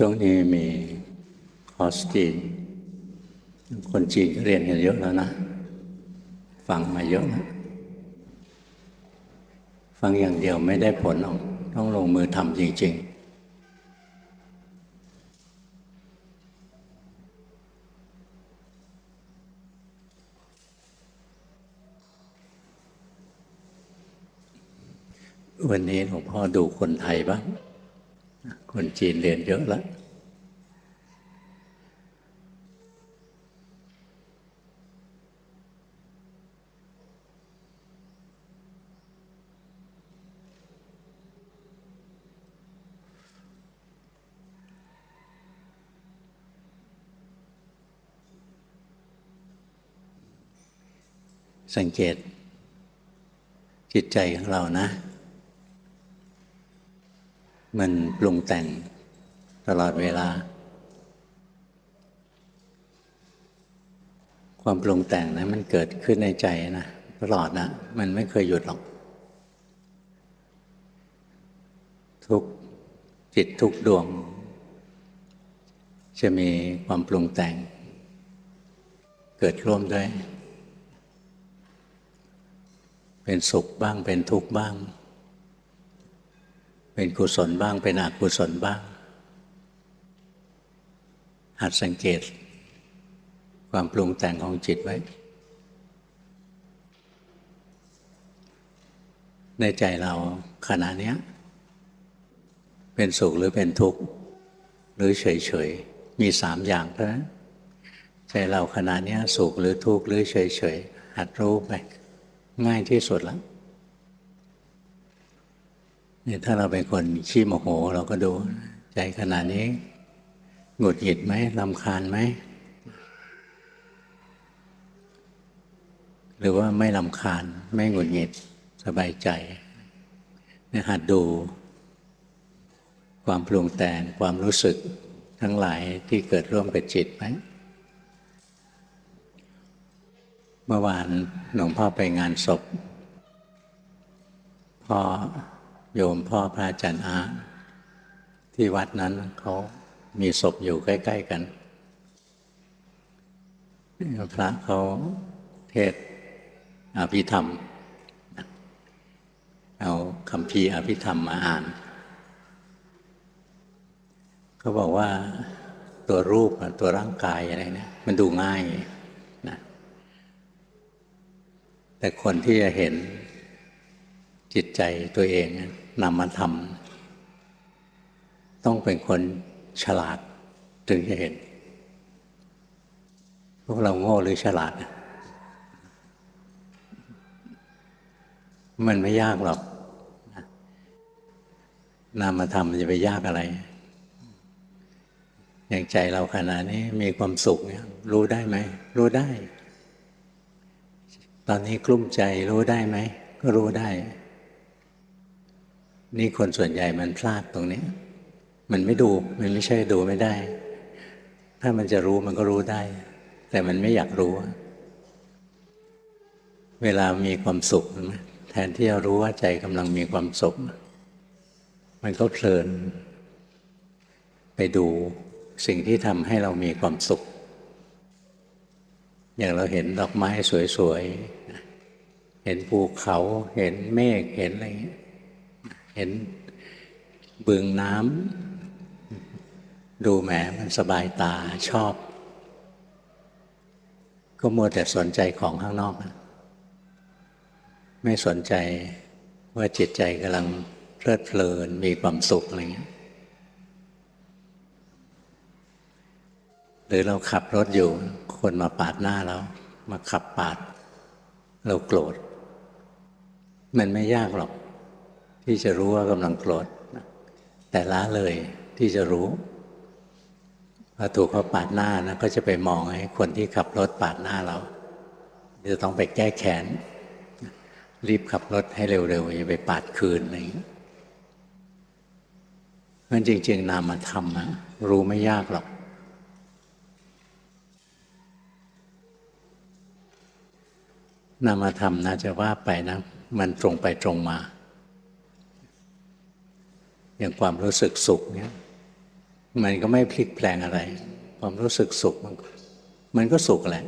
ช่วงนี้มีคอสจีน คนจีนเรียนกันเยอะแล้วนะ ฟังมาเยอะแล้วฟังอย่างเดียวไม่ได้ผลหรอก ต้องลงมือทำจริง ๆวันนี้หลวงพ่อดูคนไทยบ้าง คนจีนเรียนเยอะแล้วสังเกตจิตใจของเรานะ มันปรุงแต่งตลอดเวลา ความปรุงแต่งนะมันเกิดขึ้นในใจนะตลอดนะมันไม่เคยหยุดหรอก ทุกจิตทุกดวง จะมีความปรุงแต่ง เกิดร่วมด้วย เป็นสุขบ้างเป็นทุกข์บ้าง เป็นกุศลบ้าง เป็นอกุศลบ้าง หัดสังเกต ความปรุงแต่งของจิตไว้ ในใจเราขณะนี้เป็นสุขหรือเป็นทุกข์ หรือเฉยๆ มีสามอย่างเท่านั้นใจเราขณะนี้สุขหรือทุกข์หรือเฉยๆหัดรู้ไปง่ายที่สุดแล้ว เนี่ยถ้าเราเป็นคนขี้โมโห เราก็ดู ใจขณะนี้หงุดหงิดไหมลำคาญไหม หรือว่าไม่ลำคาญ ไม่หงุดหงิดสบายใจเนี่ยหัดดู ความปรุงแต่งความรู้สึกทั้งหลายที่เกิดร่วมกับจิตไหมเมื่อวานหลวงพ่อไปงานศพพ่อ โยมพ่อพระอาจารย์อาที่วัดนั้นเขามีศพอยู่ใกล้ ๆ กัน พระเขาเทศอภิธรรม เอาคำพีอภิธรรมมาอ่าน เขาบอกว่าตัวรูปตัวร่างกายอะไรเนี่ยมันดูง่ายนะแต่คนที่จะเห็นจิตใจตัวเองน นำมาทำต้องเป็นคนฉลาดถึงจะเห็น พวกเราโง่หรือฉลาด มันไม่ยากหรอกนำมาทำมันจะไปยากอะไร อย่างใจเราขณะนี้มีความสุขเนี่ยรู้ได้ไหม รู้ได้ ตอนนี้กลุ้มใจรู้ได้ไหม ก็รู้ได้ นี่คนส่วนใหญ่มันพลาดตรงนี้ มันไม่ดู มันไม่ใช่ดูไม่ได้ ถ้ามันจะรู้มันก็รู้ได้ แต่มันไม่อยากรู้ เวลามีความสุขแทนที่จะรู้ว่าใจกำลังมีความสุข มันก็เพลิน ไปดูสิ่งที่ทำให้เรามีความสุข อย่างเราเห็นดอกไม้สวยๆ เห็นภูเขา เห็นเมฆ เห็นอะไรอย่างนี้ เห็นบึงน้ำดูแหมมันสบายตาชอบ ก็มัวแต่สนใจของข้างนอกนะไม่สนใจว่าจิตใจกำลังเพลิดเพลินมีความสุขอะไรเงี้ยหรือเราขับรถอยู่คนมาปาดหน้าเรามาขับปาด เราโกรธ มันไม่ยากหรอก ที่จะรู้ว่ากำลังโกรธแต่ละเลยที่จะรู้พอถูกเขาปาดหน้านะก็จะไปมองให้คนที่ขับรถปาดหน้าเราจะต้องไปแก้แค้นรีบขับรถให้เร็วๆอย่าไปปาดคืนอะไรอย่างนี้มันจริง ๆ นามธรรมะรู้ไม่ยากหรอกนามธรรมนะจะว่าไปนะ มันตรงไปตรงมา อย่างความรู้สึกสุขเนี่ยมันก็ไม่พลิกแปลงอะไร ความรู้สึกสุขมันมันก็สุขแหละ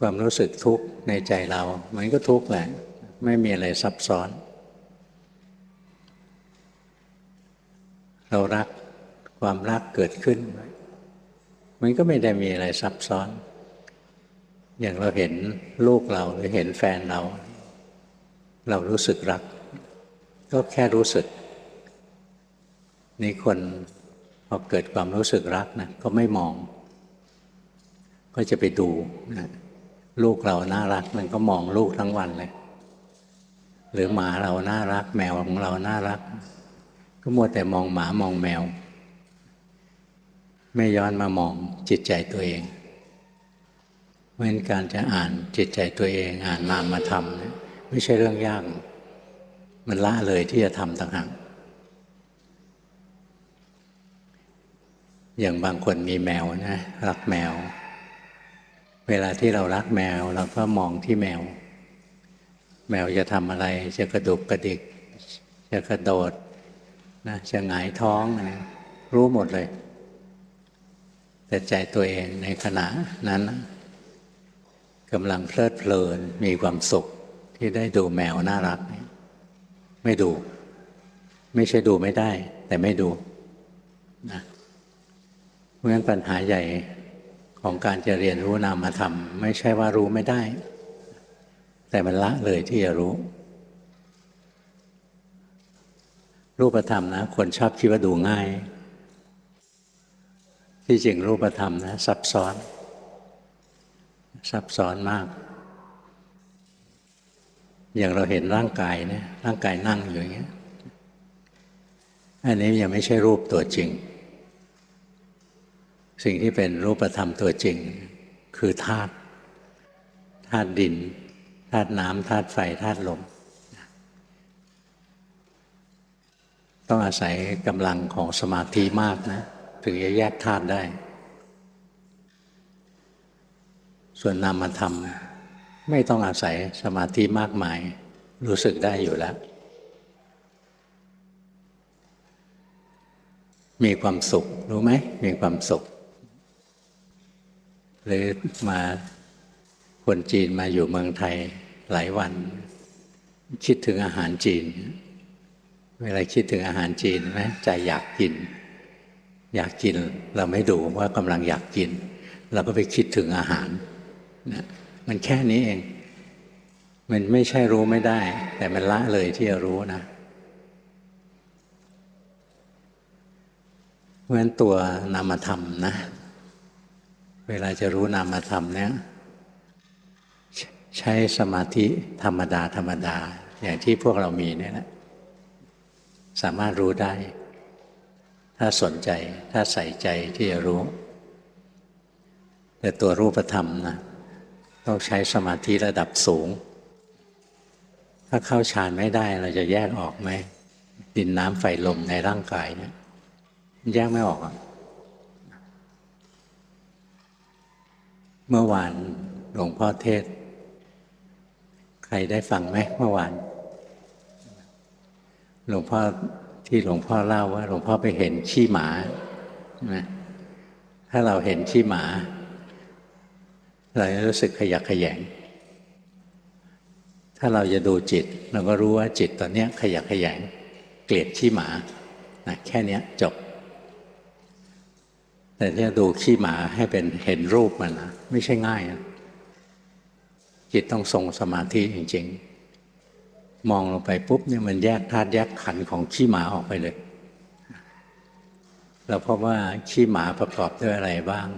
ความรู้สึกทุกข์ในใจเรา มันก็ทุกข์แหละ ไม่มีอะไรซับซ้อน เรารักความรักเกิดขึ้น มันก็ไม่ได้มีอะไรซับซ้อน อย่างเราเห็นลูกเราหรือเห็นแฟนเรา เรารู้สึกรัก ก็แค่รู้สึก นี่คนพอเกิดความรู้สึกรักนะก็ไม่มอง ก็จะไปดูนะลูกเราน่ารักมันก็มองลูกทั้งวันเลย หรือหมาเราน่ารัก แมวของเราน่ารัก ก็มัวแต่มองหมามองแมว ไม่ย้อนมามองจิตใจตัวเองเพราะฉะนั้นการจะอ่านจิตใจตัวเอง อ่านนามมาทำเนี่ยไม่ใช่เรื่องยาก มันละเลยที่จะทำต่างหาก อย่างบางคนมีแมวนะรักแมว เวลาที่เรารักแมวเราก็มองที่แมว แมวจะทำอะไร จะกระดุกกระดิก จะกระโดดนะจะหงายท้องนะรู้หมดเลย แต่ใจตัวเองในขณะนั้นกำลังเพลิดเพลินมีความสุขที่ได้ดูแมวน่ารัก ไม่ดู ไม่ใช่ดูไม่ได้ แต่ไม่ดูนะ เพราะฉะนั้นปัญหาใหญ่ของการจะเรียนรู้นามธรรม ไม่ใช่ว่ารู้ไม่ได้ แต่มันละเลยที่จะรู้ รูปธรรมนะ คนชอบคิดว่าดูง่าย ที่จริงรูปธรรมนะ ซับซ้อน ซับซ้อนมาก อย่างเราเห็นร่างกายเนี่ยร่างกายนั่งอยู่อย่างเงี้ยอันนี้ยังไม่ใช่รูปตัวจริง สิ่งที่เป็นรูปธรรมตัวจริง คือธาตุธาตุดินธาตุน้ำธาตุไฟธาตุลม ต้องอาศัยกำลังของสมาธิมากนะ ถึงจะแยกธาตุได้ ส่วนนามธรรม ไม่ต้องอาศัยสมาธิมากมาย รู้สึกได้อยู่แล้ว มีความสุข รู้ไหม มีความสุข หรือมาคนจีนมาอยู่เมืองไทยหลายวัน คิดถึงอาหารจีน เวลาคิดถึงอาหารจีนไหมใจอยากกิน อยากกินเราไม่ดูว่ากำลังอยากกิน เราก็ไปคิดถึงอาหารนะมันแค่นี้เอง มันไม่ใช่รู้ไม่ได้ แต่มันละเลยที่จะรู้นะเพราะฉะนั้นตัวนามธรรมนะ เวลาจะรู้นามธรรมเนี่ยใช้สมาธิธรรมดาธรรมดา อย่างที่พวกเรามีเนี่ยนะสามารถรู้ได้ ถ้าสนใจถ้าใส่ใจที่จะรู้ แต่ตัวรูปธรรมนะต้องใช้สมาธิระดับสูง ถ้าเข้าฌานไม่ได้เราจะแยกออกไหมดินน้ำไฟลมในร่างกายเนี่ยแยกไม่ออกอะ เมื่อวานหลวงพ่อเทศ ใครได้ฟังไหมเมื่อวาน หลวงพ่อที่หลวงพ่อเล่าว่า หลวงพ่อไปเห็นขี้หมานะถ้าเราเห็นขี้หมา เราจะรู้สึกขยักขยง ถ้าเราจะดูจิต เราก็รู้ว่าจิตตอนนี้ขยักขยง เกลียดขี้หมานะแค่นี้จบ แต่ที่ดูขี้หมาให้เป็นเห็นรูปมันนะไม่ใช่ง่ายนะจิตต้องทรงสมาธิจริง ๆ มองลงไปปุ๊บเนี่ยมันแยกธาตุแยกขันของขี้หมาออกไปเลยเราพบว่าขี้หมาประกอบด้วยอะไรบ้าง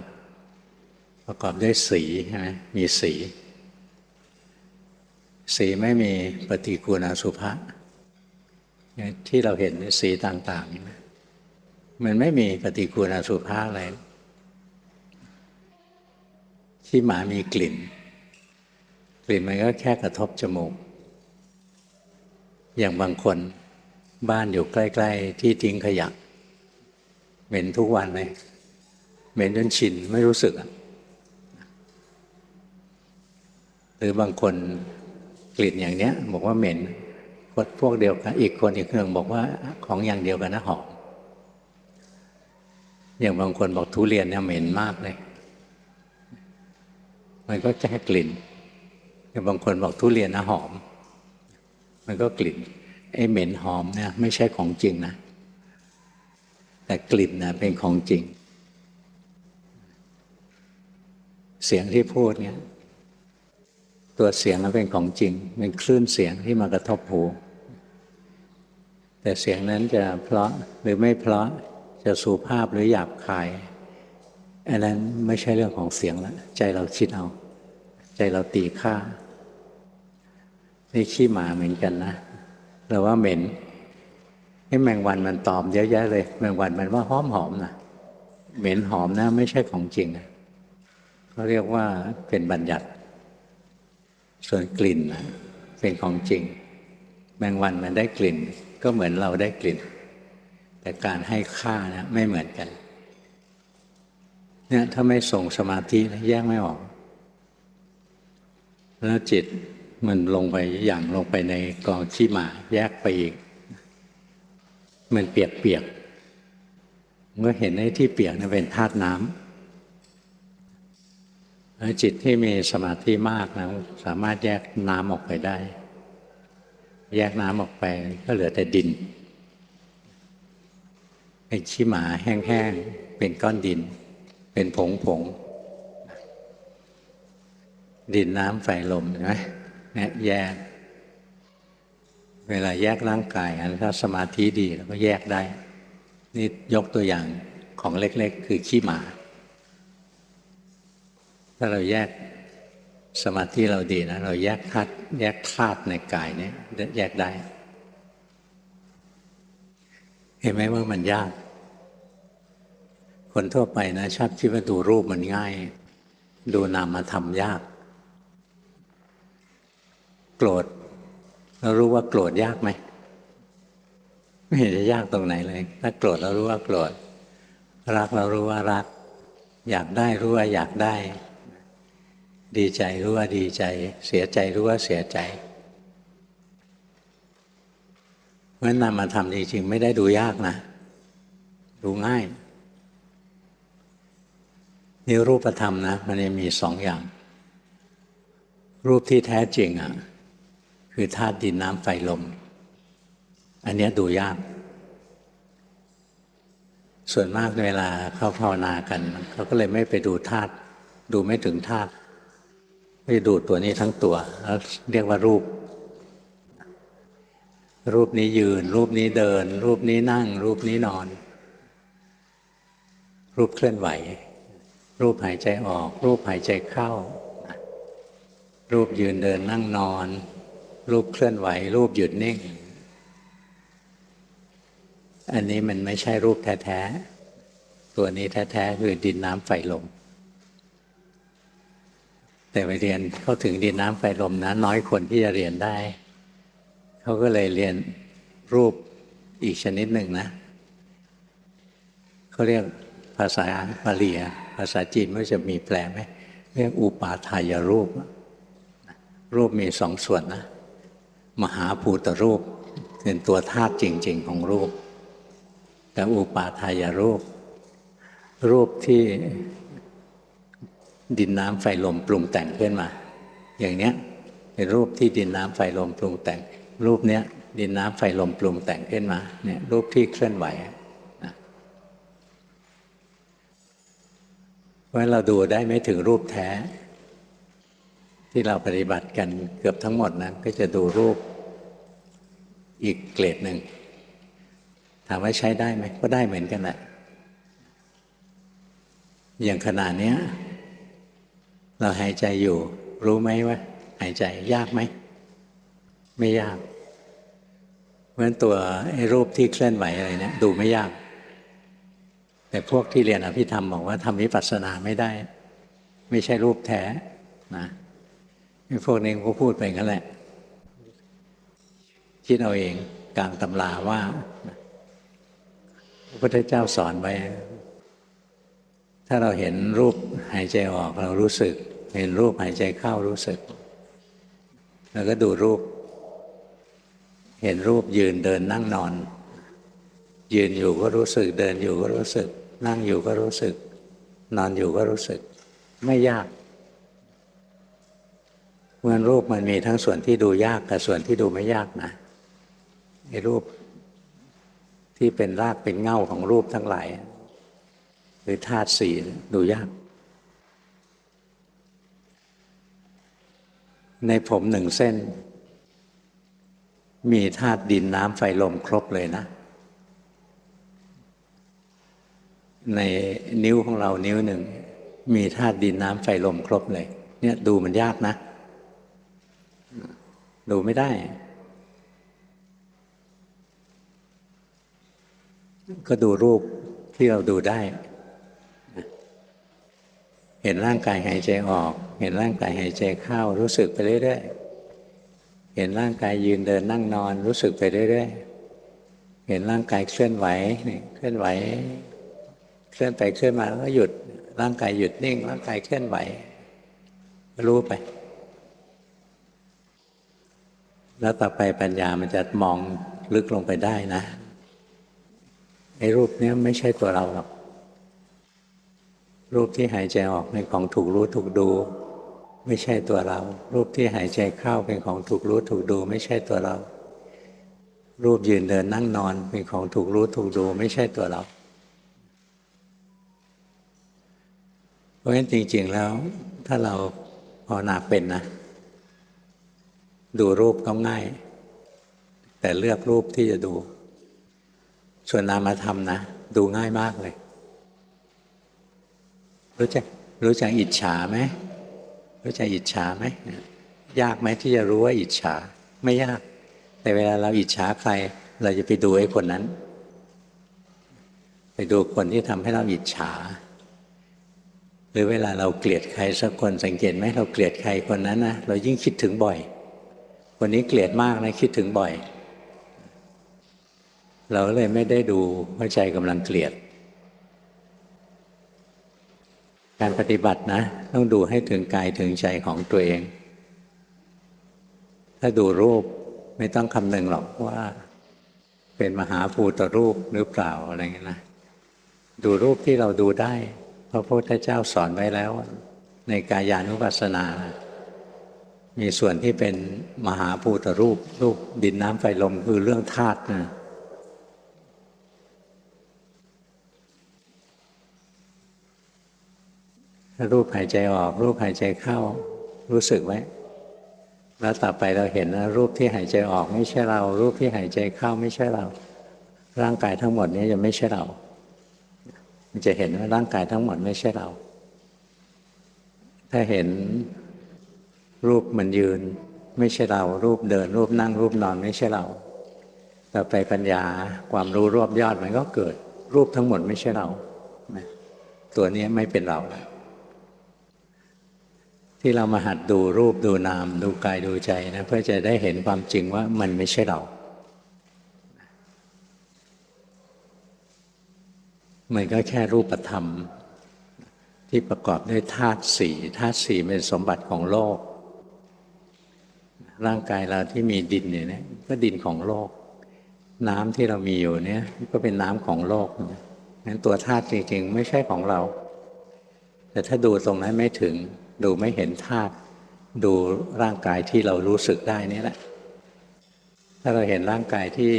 ประกอบด้วยสีใช่ไหมมีสี สีไม่มีปฏิกูลอสุภะที่เราเห็นสีต่างๆ มันไม่มีปฏิกูลอสุภะอะไรที่หมามีกลิ่น กลิ่นมันก็แค่กระทบจมูก อย่างบางคนบ้านอยู่ใกล้ ๆ ที่ทิ้งขยะเหม็นทุกวันเลยเหม็นจนชินไม่รู้สึก หรือบางคนกลิ่นอย่างเนี้ย บอกว่าเหม็นพวกเดียวกันอีกคนอีกเครื่องบอกว่าของอย่างเดียวกันนะหอม อย่างบางคนบอกทุเรียนเนี่ยเหม็นมากเลย มันก็แค่กลิ่นอย่างบางคนบอกทุเรียนนะหอม มันก็กลิ่นไอ้เหม็นหอมเนี่ยไม่ใช่ของจริงนะ แต่กลิ่นนะเป็นของจริง เสียงที่พูดเนี่ย ตัวเสียงนั้นเป็นของจริง เป็นคลื่นเสียงที่มากระทบหูแต่เสียงนั้นจะเพราะหรือไม่เพราะ จะสุภาพหรือหยาบคาย อันนั้นไม่ใช่เรื่องของเสียงและใจเราคิดเอา ใจเราตีค่านี่ขี้หมาเหมือนกันนะเราว่าเหม็นให้แมงวันมันตอบเยอะแยะเลย แมงวันมันว่าหอมหอมนะเหม็นหอมนะไม่ใช่ของจริงนะเขาเรียกว่าเป็นบัญญัติ ส่วนกลิ่นนะเป็นของจริง แมงวันมันได้กลิ่น ก็เหมือนเราได้กลิ่น แต่การให้ค่านะไม่เหมือนกัน เนี่ยถ้าไม่ส่งสมาธิแยกไม่ออก แล้วจิตมันลงไปอย่างลงไปในกองขี้หมา แยกไปอีก มันเปียกเปียกเมื่อเห็นไอ้ที่เปียกนะเป็นธาตุน้ำแล้วจิตที่มีสมาธิมากนะสามารถแยกน้ำออกไปได้ แยกน้ำออกไปก็เหลือแต่ดิน เป็นขี้หมาแห้งๆ เป็นก้อนดิน เป็นผงผง ดินน้ำไฟลมเห็นไหมเนี่ยแยก เวลาแยกร่างกายอันถ้าสมาธิดีเราก็แยกได้ นี่ยกตัวอย่างของเล็กๆ คือขี้หมา ถ้าเราแยกสมาธิเราดีนะ เราแยกธาตุแยกธาตุในกายนี่ยแยกได้ เห็นไหมว่ามันยาก คนทั่วไปนะชอบคิดว่าดูรูปมันง่าย ดูนามธรรมยาก โกรธเรารู้ว่าโกรธยากไหมไม่เห็นจะยากตรงไหนเลย ถ้าโกรธเรารู้ว่าโกรธรักเรารู้ว่ารัก อยากได้รู้ว่าอยากได้ ดีใจรู้ว่าดีใจ เสียใจรู้ว่าเสียใจ เพราะนั้นนำมาทำจริงๆ ไม่ได้ดูยากนะ ดูง่าย นี่รูปธรรมนะ มันจะมีสองอย่าง รูปที่แท้จริงอะคือธาตุดินน้ำไฟลม อันนี้ดูยาก ส่วนมากเวลาเขาภาวนากัน เขาก็เลยไม่ไปดูธาตุดูไม่ถึงธาตุไม่ดูตัวนี้ทั้งตัว แล้วเรียกว่ารูป รูปนี้ยืน รูปนี้เดิน รูปนี้นั่ง รูปนี้นอน รูปเคลื่อนไหว รูปหายใจออก รูปหายใจเข้า รูปยืนเดินนั่งนอน รูปเคลื่อนไหว รูปหยุดนิ่ง อันนี้มันไม่ใช่รูปแท้ๆ ตัวนี้แท้ๆคือดินน้ำไฟลมแต่ไปเรียนเข้าถึงดินน้ำไฟลมนะน้อยคนที่จะเรียนได้ เขาก็เลยเรียนรูปอีกชนิดหนึ่งนะเขาเรียกภาษาบาลีภาษาจีนไม่จะมีแปลไหมเรียกอุปาทายรูป รูปมีสองส่วนนะ มหาภูตรูปเป็นตัวธาตุจริง ๆ ของรูปแต่อุปาทายรูป รูปที่ดินน้ำไฟลมปรุงแต่งขึ้นมา อย่างเนี้ยเป็นรูปที่ดินน้ำไฟลมปรุงแต่ง รูปเนี้ยดินน้ำไฟลมปรุงแต่งขึ้นมาเนี่ยรูปที่เคลื่อนไหวนะเพราะเราดูได้ไม่ถึงรูปแท้ ที่เราปฏิบัติกันเกือบทั้งหมดนะก็จะดูรูปอีกเกรดหนึ่งถามว่าใช้ได้ไหมก็ได้เหมือนกันแหละอย่างขนาดนี้เราหายใจอยู่ รู้ไหมว่า หายใจยากไหม ไม่ยาก เพราะฉะนั้นตัวไอ้รูปที่เคลื่อนไหวอะไรเนี่ยดูไม่ยาก แต่พวกที่เรียนอภิธรรมบอกว่าทำวิปัสสนาไม่ได้ ไม่ใช่รูปแท้นะพวกนี้ก็พูดไปงั้นแหละคิดเอาเองกลางตำราว่าพระพุทธเจ้าสอนไว้ถ้าเราเห็นรูปหายใจออกเรารู้สึก เห็นรูปหายใจเข้ารู้สึก แล้วก็ดูรูป เห็นรูปยืนเดินนั่งนอน ยืนอยู่ก็รู้สึก เดินอยู่ก็รู้สึก นั่งอยู่ก็รู้สึก นอนอยู่ก็รู้สึก ไม่ยากเมื่อรูปมันมีทั้งส่วนที่ดูยากกับส่วนที่ดูไม่ยากนะไอ้รูปที่เป็นรากเป็นเง่าของรูปทั้งหลายหรือธาตุสี่ดูยาก ในผมหนึ่งเส้น มีธาตุดินน้ำไฟลมครบเลยนะ ในนิ้วของเรานิ้วหนึ่ง มีธาตุดินน้ำไฟลมครบเลย เนี่ยดูมันยากนะ ดูไม่ได้ ก็ดูรูปที่เราดูได้ เห็นร่างกายหายใจออก เห็นร่างกายหายใจเข้ารู้สึกไปเรื่อยๆ เห็นร่างกายยืนเดินนั่งนอนรู้สึกไปเรื่อยๆ เห็นร่างกายเคลื่อนไหวนี่เคลื่อนไหว เคลื่อนไปเคลื่อนมาแล้วก็หยุด ร่างกายหยุดนิ่ง ร่างกายเคลื่อนไหว รู้ไป แล้วต่อไปปัญญามันจะมองลึกลงไปได้นะไอ้รูปนี้ไม่ใช่ตัวเราหรอกรูปที่หายใจออกเป็นของถูกรู้ถูกดู ไม่ใช่ตัวเรา รูปที่หายใจเข้าเป็นของถูกรู้ถูกดู ไม่ใช่ตัวเรา รูปยืนเดินนั่งนอนเป็นของถูกรู้ถูกดู ไม่ใช่ตัวเรา เพราะฉะนั้นจริง ๆ แล้ว ถ้าเราภาวนาเป็นนะ ดูรูปก็ง่าย แต่เลือกรูปที่จะดู ส่วนนามธรรมนะ ดูง่ายมากเลย รู้จักรู้จักอิจฉาไหม รู้จักอิจฉาไหมยากไหมที่จะรู้ว่าอิจฉาไม่ยาก แต่เวลาเราอิจฉาใคร เราจะไปดูไอ้คนนั้น ไปดูคนที่ทำให้เราอิจฉา หรือเวลาเราเกลียดใครสักคนสังเกตไหมเราเกลียดใครคนนั้นนะเรายิ่งคิดถึงบ่อย คนนี้เกลียดมากนะคิดถึงบ่อย เราเลยไม่ได้ดูว่าใจกำลังเกลียด การปฏิบัตินะ ต้องดูให้ถึงกายถึงใจของตัวเอง ถ้าดูรูปไม่ต้องคำนึงหรอกว่า เป็นมหาภูตรูปหรือเปล่าอะไรเงี้ยนะดูรูปที่เราดูได้พระพุทธเจ้าสอนไว้แล้ว ในกายานุปัสสนา มีส่วนที่เป็นมหาภูตรูป รูปดินน้ำไฟลมคือเรื่องธาตุนะ รูปหายใจออก รูปหายใจเข้า รู้สึกไว้ แล้วต่อไปเราเห็นนะรูปที่หายใจออกไม่ใช่เรา รูปที่หายใจเข้าไม่ใช่เรา ร่างกายทั้งหมดนี้จะไม่ใช่เรา มันจะเห็นว่าร่างกายทั้งหมดไม่ใช่เรา ถ้าเห็นรูปมันยืน ไม่ใช่เรา รูปเดิน รูปนั่ง รูปนอนไม่ใช่เรา ต่อไปปัญญาความรู้รวบยอดมันก็เกิด รูปทั้งหมดไม่ใช่เรา ตัวนี้ไม่เป็นเราแล้ว ที่เรามาหัดดูรูปดูนาม ดูกายดูใจนะเพื่อจะได้เห็นความจริงว่ามันไม่ใช่เรา มันก็แค่รูปธรรม ที่ประกอบด้วยธาตุสี่ธาตุสี่เป็นสมบัติของโลก ร่างกายเราที่มีดินเนี่ยนะก็ดินของโลก น้ำที่เรามีอยู่เนี่ยก็เป็นน้ำของโลกนั้นตัวธาตุจริงๆ ไม่ใช่ของเรา แต่ถ้าดูตรงนั้นไม่ถึง ดูไม่เห็นธาตุดูร่างกายที่เรารู้สึกได้นี่แหละ ถ้าเราเห็นร่างกายที่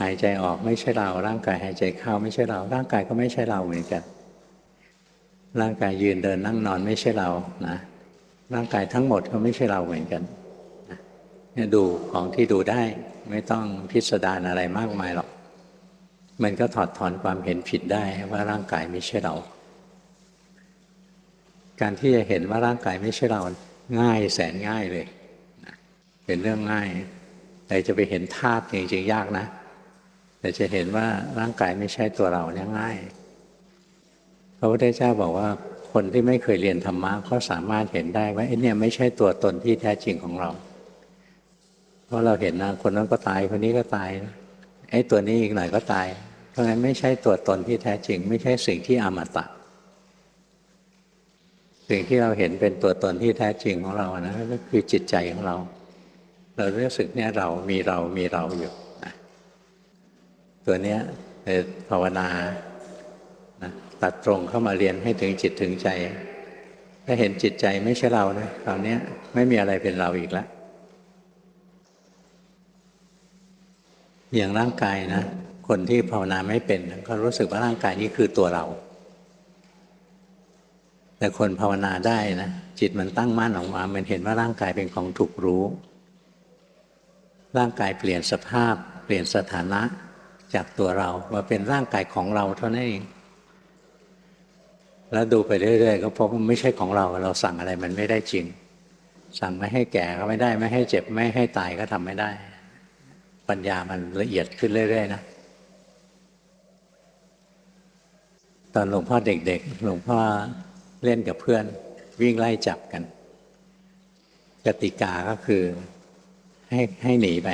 หายใจออกไม่ใช่เรา ร่างกายหายใจเข้าไม่ใช่เรา ร่างกายก็ไม่ใช่เราเหมือนกันร่างกายยืนเดินนั่งนอนไม่ใช่เรานะร่างกายทั้งหมดก็ไม่ใช่เราเหมือนกันเนี่ยดูของที่ดูได้ไม่ต้องพิสดารอะไรมากมายหรอก มันก็ถอดถอนความเห็นผิดได้ว่าร่างกายไม่ใช่เรา การที่จะเห็นว่าร่างกายไม่ใช่เราง่ายแสนง่ายเลยเป็นเรื่องง่าย แต่จะไปเห็นธาตุจริงๆยากนะ แต่จะเห็นว่าร่างกายไม่ใช่ตัวเราเนี่ยง่ายพระพุทธเจ้าบอกว่าคนที่ไม่เคยเรียนธรรมะก็สามารถเห็นได้ว่าไอ้นี่ไม่ใช่ตัวตนที่แท้จริงของเรา เพราะเราเห็นนะคนนั้นก็ตายคนนี้ก็ตายไอ้ตัวนี้อีกหน่อยก็ตาย เพราะงั้นไม่ใช่ตัวตนที่แท้จริง ไม่ใช่สิ่งที่อมตะ สิ่งที่เราเห็นเป็นตัวตนที่แท้จริงของเรานะก็คือจิตใจของเรา เรารู้สึกเนี่ยเรามีเรามีเราอยู่นะตัวเนี้ยภาวนานะตัดตรงเข้ามาเรียนให้ถึงจิตถึงใจ ถ้าเห็นจิตใจไม่ใช่เรานะคราวนี้ไม่มีอะไรเป็นเราอีกแล้วอย่างร่างกายนะ คนที่ภาวนาไม่เป็นก็รู้สึกว่าร่างกายนี้คือตัวเรา แต่คนภาวนาได้นะจิตมันตั้งมั่นออกมา มันเห็นว่าร่างกายเป็นของถูกรู้ ร่างกายเปลี่ยนสภาพ เปลี่ยนสถานะจากตัวเรามาเป็นร่างกายของเราเท่านั้นเอง แล้วดูไปเรื่อยๆก็พบว่าไม่ใช่ของเรา เราสั่งอะไรมันไม่ได้จริง สั่งไม่ให้แก่ก็ไม่ได้ ไม่ให้เจ็บไม่ให้ตายก็ทำไม่ได้ ปัญญามันละเอียดขึ้นเรื่อยๆนะตอนหลวงพ่อเด็ก ๆ หลวงพ่อ เล่นกับเพื่อน วิ่งไล่จับกัน กติกาก็คือให้ให้หนีไป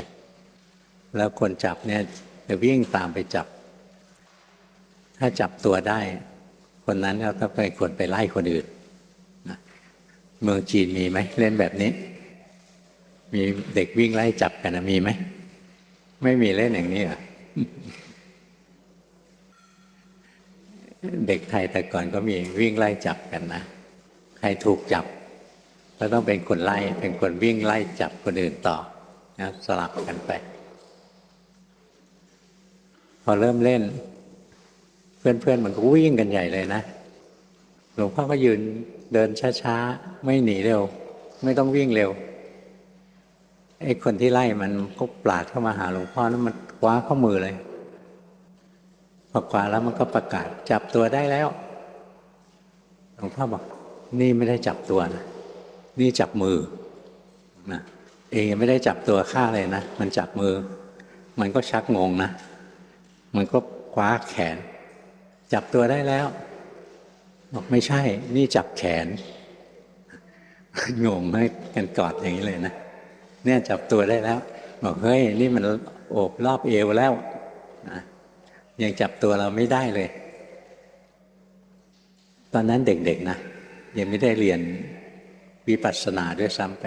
แล้วคนจับเนี่ยจะวิ่งตามไปจับ ถ้าจับตัวได้ คนนั้นก็ต้องไปคนไปไล่คนอื่นนะเมืองจีนมีไหมเล่นแบบนี้ มีเด็กวิ่งไล่จับกันนะมีไหม ไม่มีเล่นอย่างนี้หรอะ เด็กไทยแต่ก่อนก็มีวิ่งไล่จับกันนะ ใครถูกจับ ก็ต้องเป็นคนไล่เป็นคนวิ่งไล่จับคนอื่นต่อนะสลับกันไป พอเริ่มเล่น เพื่อนๆมันก็วิ่งกันใหญ่เลยนะหลวงพ่อก็ยืนเดินช้าๆ ไม่หนีเร็ว ไม่ต้องวิ่งเร็วไอ้คนที่ไล่มันก็ปลาดเข้ามาหาหลวงพ่อแล้วมันคว้าข้อมือเลย พอคว้าแล้วมันก็ประกาศ จับตัวได้แล้วหลวงพ่อบอก นี่ไม่ได้จับตัวนะนี่จับมือนะเองไม่ได้จับตัวข้าเลยนะมันจับมือ มันก็ชักงงนะ มันก็คว้าแขน จับตัวได้แล้วบอกไม่ใช่ นี่จับแขนงงให้กันกอดอย่างนี้เลยนะเนี่ยจับตัวได้แล้ว บอกเฮ้ยนี่มันโอบรอบเอวแล้วนะ ยังจับตัวเราไม่ได้เลย ตอนนั้นเด็กๆนะยังไม่ได้เรียนวิปัสสนาด้วยซ้ำไป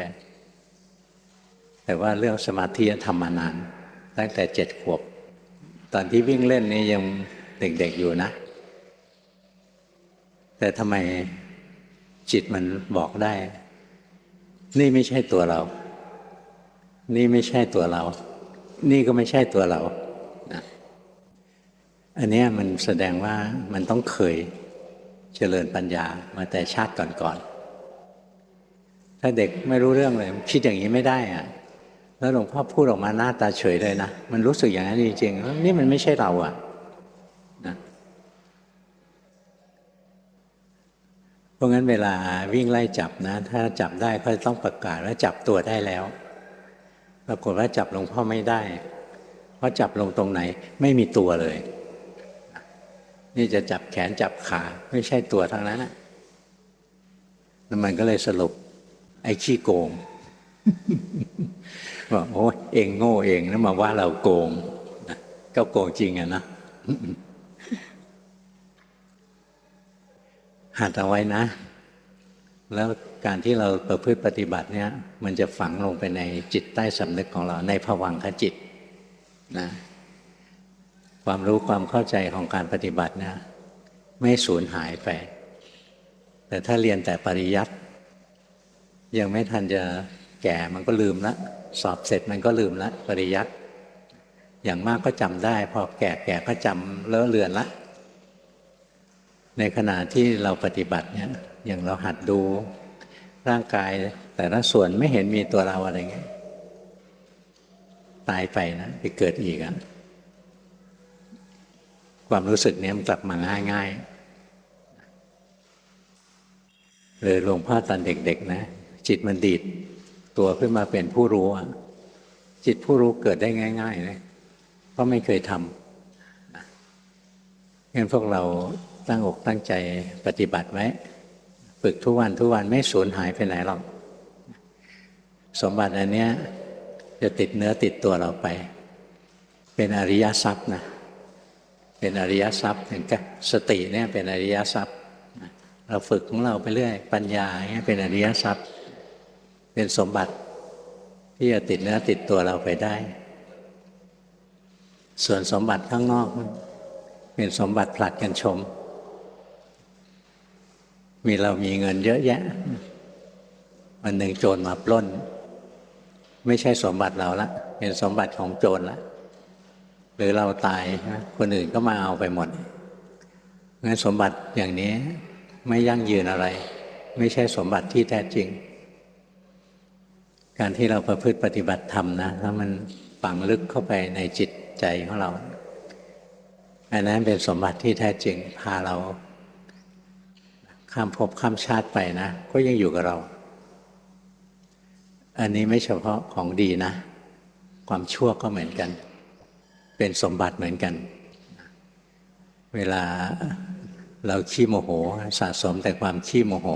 แต่ว่าเรื่องสมาธิทำมานาน ตั้งแต่เจ็ดขวบ ตอนที่วิ่งเล่นนี่ยังเด็กๆอยู่นะ แต่ทำไมจิตมันบอกได้ นี่ไม่ใช่ตัวเรา นี่ไม่ใช่ตัวเรา นี่ก็ไม่ใช่ตัวเรา อันนี้มันแสดงว่ามันต้องเคยเจริญปัญญามาแต่ชาติก่อนๆ ถ้าเด็กไม่รู้เรื่องเลย คิดอย่างนี้ไม่ได้อะแล้วหลวงพ่อพูดออกมาหน้าตาเฉยเลยนะ มันรู้สึกอย่างนั้นจริงๆนี่มันไม่ใช่เราอะนะเพราะงั้นเวลาวิ่งไล่จับนะ ถ้าจับได้ก็ต้องประกาศว่าจับตัวได้แล้ว ปรากฏว่าจับหลวงพ่อไม่ได้ เพราะจับลงตรงไหนไม่มีตัวเลยี่จะจับแขนจับขา ไม่ใช่ตัวทั้งนั้นนะแล้วมันก็เลยสรุป ไอ้ขี้โกงบอกโอ้เองโง่เองนะมาว่าเราโกงก็โกงจริงอะนะหัดเอาไว้นะ แล้วการที่เราประพฤติปฏิบัติเนี่ย มันจะฝังลงไปในจิตใต้สำนึกของเราในผวังขจิตนะ ความรู้ความเข้าใจของการปฏิบัตินี่ยไม่สูญหายไป แต่ถ้าเรียนแต่ปริยัติยังไม่ทันจะแก่มันก็ลืมละสอบเสร็จมันก็ลืมละปริยัติอย่างมากก็จำได้ พอแก่แก่ก็จำเลอะเลือนละ ในขณะที่เราปฏิบัติเนี่ยอย่างเราหัดดูร่างกาย แต่ละส่วนไม่เห็นมีตัวเราอะไรเงี้ยตายไปนะไปเกิดอีกอะ ความรู้สึกนี้มันกลับมาง่ายๆเลยหลวงพ่อตอนเด็กๆนะ จิตมันดีดตัวขึ้นมาเป็นผู้รู้จิตผู้รู้เกิดได้ง่ายๆเลยเพราะไม่เคยทำงั้นพวกเราตั้งอกตั้งใจปฏิบัติไว้ฝึกทุกวันทุกวันไม่สูญหายไปไหนหรอก สมบัติอันเนี้ยจะติดเนื้อติดตัวเราไป เป็นอริยทรัพย์นะ เป็นอริยทรัพย์ถึงกับสติเนี่ยเป็นอริยทรัพย์ เราฝึกของเราไปเรื่อย ปัญญาเนี่ยเป็นอริยทรัพย์ เป็นสมบัติที่จะติดเนื้อติดตัวเราไปได้ ส่วนสมบัติข้างนอก เป็นสมบัติผลัดกันชม มีเรามีเงินเยอะแยะวันหนึ่งโจรมาปล้น ไม่ใช่สมบัติเราละ เป็นสมบัติของโจรละ หรือเราตายคนอื่นก็มาเอาไปหมดงั้นสมบัติอย่างนี้ไม่ยั่งยืนอะไร ไม่ใช่สมบัติที่แท้จริง การที่เราประพฤติปฏิบัติธรรมนะแล้วมันฝังลึกเข้าไปในจิตใจของเราอันนั้นเป็นสมบัติที่แท้จริงพาเรา ข้ามภพข้ามชาติไปนะ ก็ยังอยู่กับเรา อันนี้ไม่เฉพาะของดีนะ ความชั่วก็เหมือนกัน เป็นสมบัติเหมือนกัน เวลาเราขี้โมโห สะสมแต่ความขี้โมโห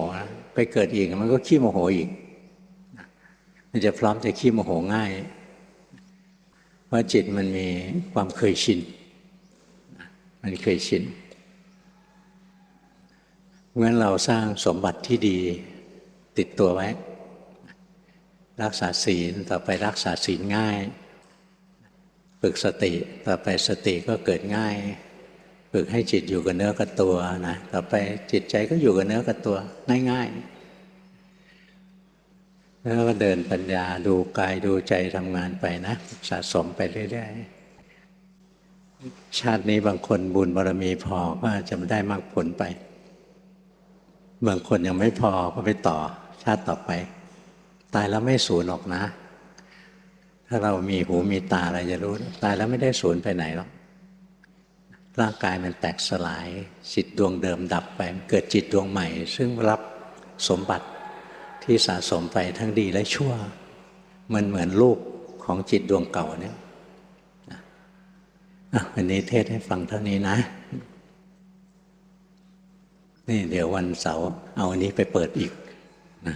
ไปเกิดอีกมันก็ขี้โมโหอีก มันจะพร้อมจะขี้โมโหง่าย เพราะจิตมันมีความเคยชิน มันเคยชินเพราะฉะนั้นเราสร้างสมบัติที่ดีติดตัวไว้ รักษาศีลต่อไปรักษาศีลง่าย ฝึกสติต่อไปสติก็เกิดง่าย ฝึกให้จิตอยู่กับเนื้อกับตัวนะต่อไปจิตใจก็อยู่กับเนื้อกับตัวง่ายๆแล้วก็เดินปัญญาดูกายดูใจทำงานไปนะ สะสมไปเรื่อยๆชาตินี้บางคนบุญบารมีพอก็จะได้มากผลไป บางคนยังไม่พอก็ไปต่อชาติต่อไป ตายแล้วไม่สูญหรอกนะ ถ้าเรามีหูมีตาอะไรจะรู้ ตายแล้วไม่ได้สูญไปไหนหรอกร่างกายมันแตกสลาย จิตดวงเดิมดับไป เกิดจิตดวงใหม่ ซึ่งรับสมบัติที่สะสมไปทั้งดีและชั่ว มันเหมือนลูกของจิตดวงเก่าเนี่ยวันนี้เทศให้ฟังเท่านี้นะ นี่เดี๋ยววันเสาร์เอาอันนี้ไปเปิดอีกนะ